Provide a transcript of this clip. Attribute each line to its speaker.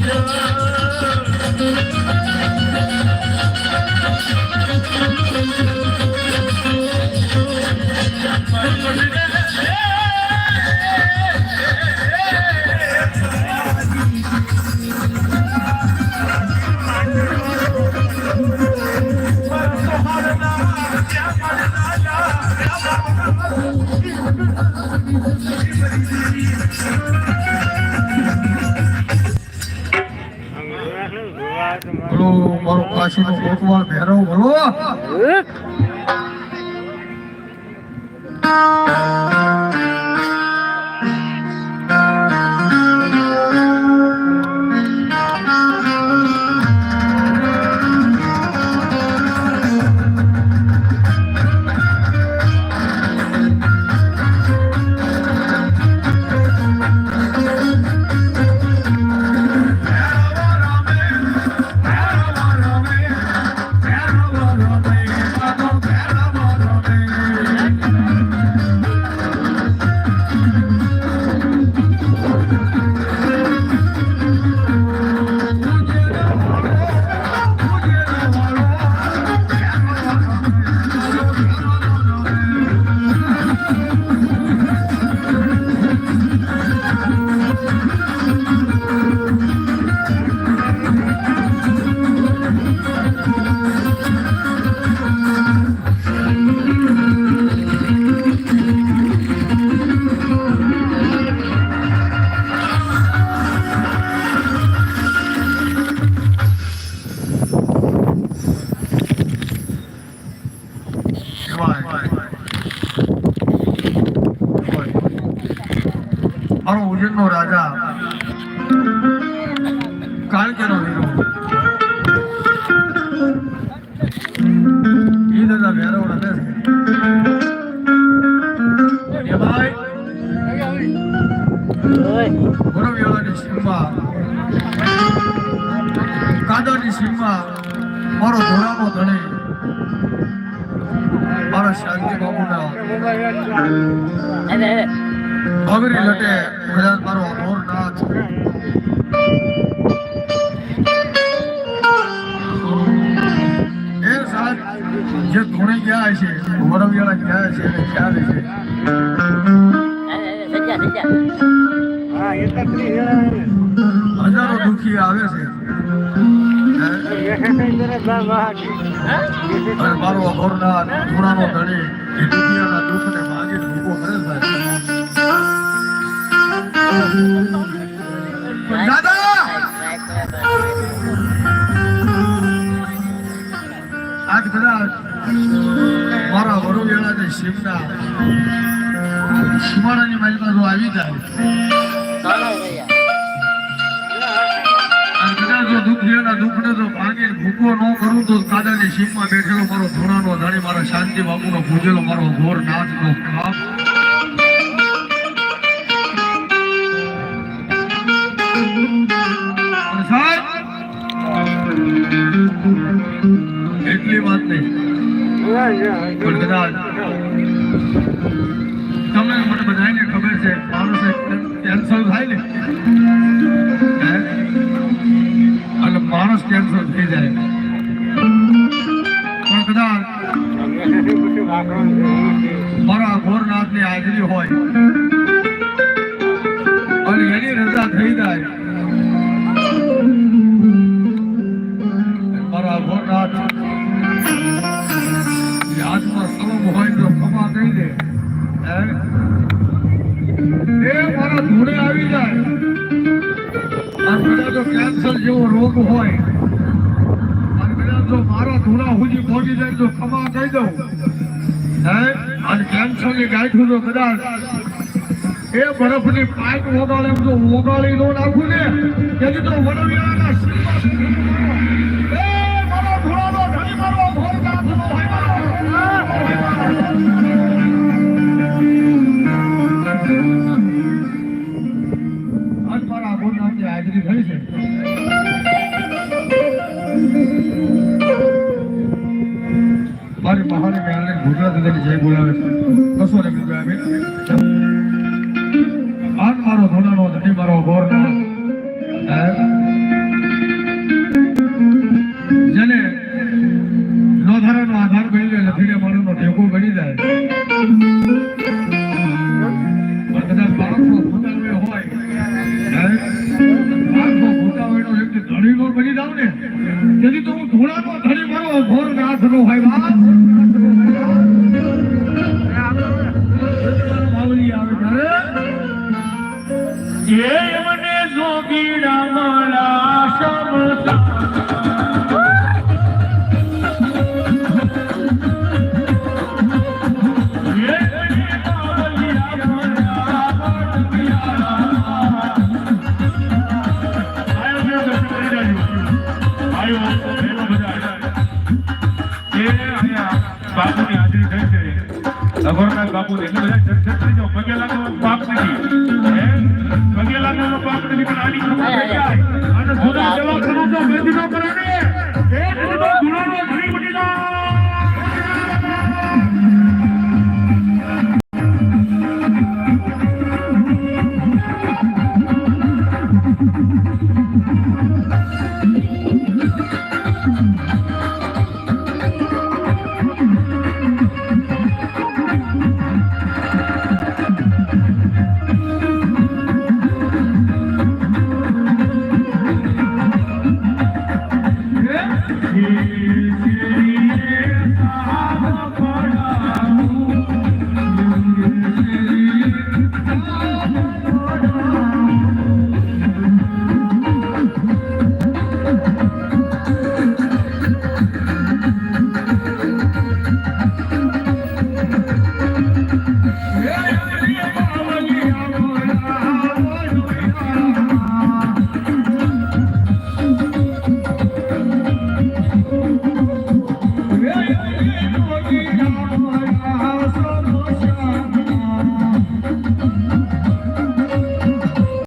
Speaker 1: love. મારો કાશીનો ભેરો ભેરવ બોલો મારો ઉજ્જૈનનો રાજા કાળકેનો વીરો એ દાદા ભેરવ રમે છે સીમમાં મારો ધોળાનો ધણી મારા શાંતિ બાબુના ભગરી લટે કદાચ મારો અમોર નાથ. એ જે ધૂણે ગયા છે વરવિયાળા ગયા છે એને ખ્યાલ છે. હજારો દુખી આવે છે. મારો અઘોરનાથ ધૂણાનો ધણી આજ કદાચ મારા વરુવેળાની સીમના સીમાડાની માલિકા જો આવી જાય જો દુઃખીઓના દુઃખને તો ભાંગી ભૂકો ન કરું તો કાદાની સીમમાં બેઠેલો મારો ધોળાનો ધણી મારા શાંતિ બાપુનો ભૂજેલો મારો ઘોર નાચનો ખાપ. એટલી વાત નહીં. કદાચ કેન્સર થઈ જાય. પણ કદાચ મારા ઘોરનાથની હાજરી હોય અને એની રજા થઈ જાય, મારા ઘોરનાથ હાથમાં હોય તો ખમા કહી દે. એ મારા ધૂળે આવી જાય. કેન્સર જેવો રોગ હોય. જો મારા ધૂણા સુધી પહોંચી જાય તો ખમા કહી દઉં. હે? અને કેન્સરની ગાંઠું તો કદાચ એ બરફની પાઇપ ઓગાળે એમ તો ઓગાળી નો નાખું ને, તેથી તો મારો ધૂળાનો ધણી મારો કશો ને બીજું આજ મારો ધોનાનો ધણી મારો ભોરનાથ
Speaker 2: નગરનાથ બાપુ એટલે બધા ચર્ચા પાપ નથી. પગે લાગવાનો પાપ નથી, પણ આની ખબર અને સુધા જવા કરો તો બેદી ન કરે